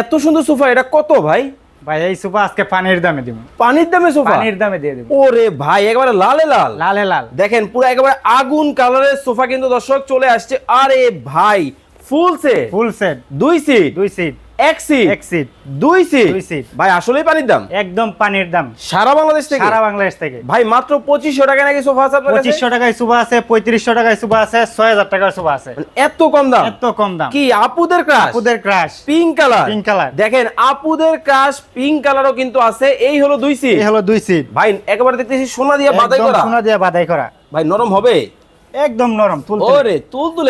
এত সুন্দর সোফা এটা কত ভাই? ভাই এই সোফা আজকে পানির দামে দিব। পানির দামে সোফা? পানির দামে দিয়ে দেব। ওরে ভাই একেবারে লালে লাল। লালে লাল। দেখেন পুরো একেবারে আগুন কালারের সোফা কিন্তু দর্শক চলে আসছে। আরে ভাই ফুল সেট ফুল সেট দুই সিট দুই সিট এক সিট এক সিট দুই সিট দুই সিট। ভাই আসলেই পানির দাম? একদম পানির দাম। সারা বাংলাদেশ থেকে? সারা বাংলাদেশ থেকে। ভাই মাত্র পঁচিশশো টাকা নাকি সোফা আছে পঁচিশশো টাকায় সুবা আছে পঁয়ত্রিশশো টাকায় সুবা আছে ছয় হাজার টাকার সুবা আছে। এত কম দাম? এত কম দাম। কি আপুদের ক্রাশ আপুদের crush pink colour Pink color। দেখেন আপুদের ক্রাশ পিঙ্ক কালারও কিন্তু আছে এই হলো দুই সিট এই হলো দুই সিট ভাই একেবারে দেখতেছি সোনা দিয়ে বাদাই করা। সোনা দিয়ে বাদাই করা। ভাই নরম হবে? একদম নরম তুলতুলে ওরে তুল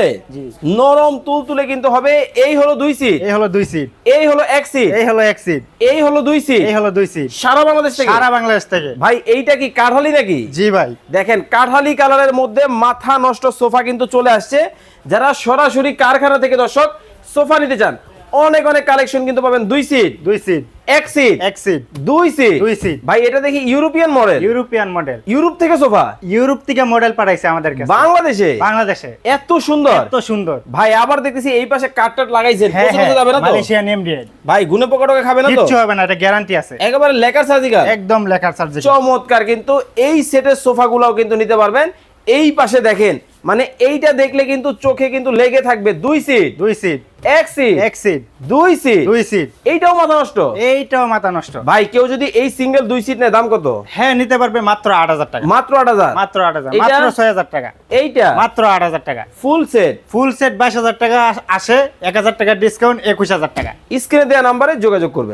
নরম তুলতুলে কিন্তু হবে এই হলো দুই সিট এই হলো দুই সিট এই হলো এক সিট এই হলো এক সিট এই হলো দুই সিট এই হলো দুই সিট সারা বাংলাদেশ থেকে? সারা বাংলাদেশ থেকে। ভাই এইটা কি কাঠালি নাকি? জি ভাই। দেখেন কাঠালি কালারের মধ্যে মাথা নষ্ট সোফা কিন্তু চলে আসছে। যারা সরাসরি কারখানা থেকে দর্শক সোফা নিতে চান অনেক অনেক কালেকশন কিন্তু পাবেন দুই সিট দুই সিট এক সিট এক সিট দুই সিট দুই সিট। ভাই এটা দেখি European model European model Europe থেকে সোফা? ইউরোপ থেকে মডেল পাঠাইছে আমাদের কাছে। বাংলাদেশে? বাংলাদেশে। এত সুন্দর। এত সুন্দর। ভাই আবার দেখতেছি এই পাশে কাট টাট হ্যাঁ যাবে না তো? মালয়েশিয়ান এমডিএড ভাই গুনে পোকাটোকে খাবে না তো? কিচ্ছু হবে না এটা গ্যারান্টি আছে। একেবারে লেকার সার্জিক্যাল একদম লেখার সাবজেক্ট চমৎকার কিন্তু এই সেটের সোফাগুলোও কিন্তু নিতে পারবেন। এই পাশে দেখেন মানে এইটা দেখলে কিন্তু চোখে কিন্তু লেগে থাকবে দুই সিট দুই সিট এক সিট এক সিট দুই সিট দুই সিট এইটাও মাথা নষ্ট। এইটাও মাথা নষ্ট। ভাই কেউ যদি এই সিঙ্গেল দুই সিট নেয় দাম কত? হ্যাঁ নিতে পারবে মাত্র আট হাজার টাকা। মাত্র আট হাজার? মাত্র আট হাজার। মাত্র ছয় হাজার টাকা। এইটা? মাত্র আট হাজার টাকা। ফুল সেট ফুল সেট বাইশ হাজার টাকা আসে এক হাজার টাকা ডিসকাউন্ট একুশ হাজার টাকা। স্ক্রিনে দেওয়া নাম্বারে যোগাযোগ করবেন।